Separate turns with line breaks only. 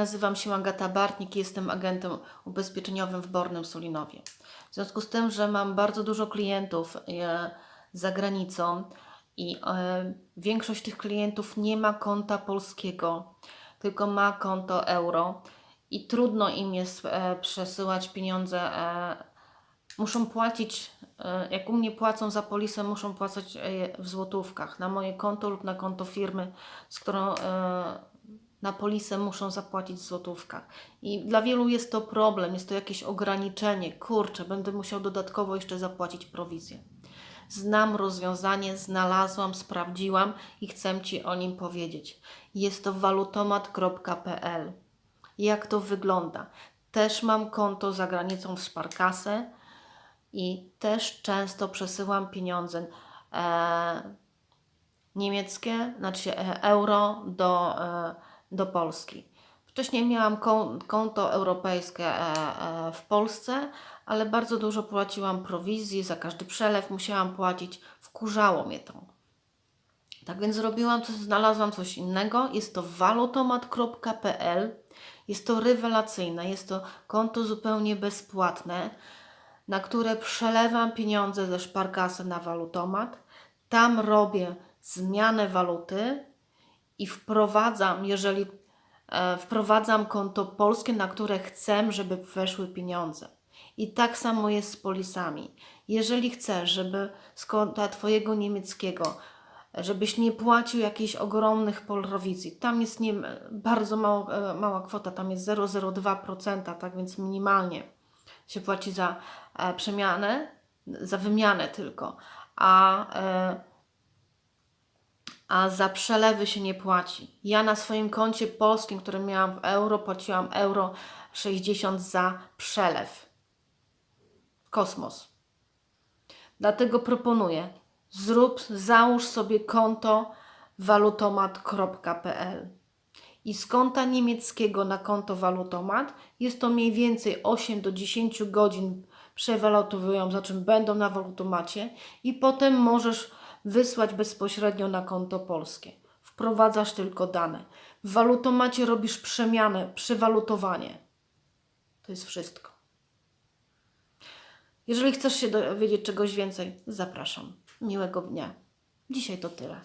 Nazywam się Agata Bartnik i jestem agentem ubezpieczeniowym w Bornym Sulinowie. W związku z tym, że mam bardzo dużo klientów e, za granicą i e, większość tych klientów nie ma konta polskiego, tylko ma konto euro i trudno im jest e, przesyłać pieniądze. Muszą płacić, jak u mnie płacą za polisę, muszą płacać w złotówkach na moje konto lub na konto firmy, z którą na polisę muszą zapłacić w złotówkach. I dla wielu jest to problem, jest to jakieś ograniczenie. Kurczę, będę musiał dodatkowo jeszcze zapłacić prowizję. Znam rozwiązanie, znalazłam, sprawdziłam i chcę Ci o nim powiedzieć. Jest to walutomat.pl. Jak to wygląda? Też mam konto za granicą w Sparkasę i też często przesyłam pieniądze e, niemieckie, znaczy e, euro do, e, do Polski. Wcześniej miałam kon- konto europejskie e, e, w Polsce, ale bardzo dużo płaciłam prowizji, za każdy przelew musiałam płacić. Wkurzało mnie to. Tak więc zrobiłam coś, znalazłam coś innego. Jest to walutomat.pl. Jest to rewelacyjne, jest to konto zupełnie bezpłatne, na które przelewam pieniądze ze szparkasy na walutomat. Tam robię zmianę waluty i wprowadzam, jeżeli e, wprowadzam konto polskie, na które chcę, żeby weszły pieniądze. I tak samo jest z polisami. Jeżeli chcesz, żeby z konta Twojego niemieckiego, żebyś nie płacił jakichś ogromnych prowizji, tam jest nie, bardzo mało, e, mała kwota, tam jest 0,02%, tak więc minimalnie się płaci za e, przemianę, za wymianę tylko, a a za przelewy się nie płaci. Ja na swoim koncie polskim, które miałam w euro, płaciłam euro 60 za przelew. Kosmos. Dlatego proponuję, zrób, załóż sobie konto walutomat.pl i z konta niemieckiego na konto walutomat jest to mniej więcej 8 do 10 godzin przewalutowują, za czym będą na walutomacie i potem możesz wysłać bezpośrednio na konto polskie. Wprowadzasz tylko dane. W walutomacie robisz przemianę, przewalutowanie. To jest wszystko. Jeżeli chcesz się dowiedzieć czegoś więcej, zapraszam. Miłego dnia. Dzisiaj to tyle.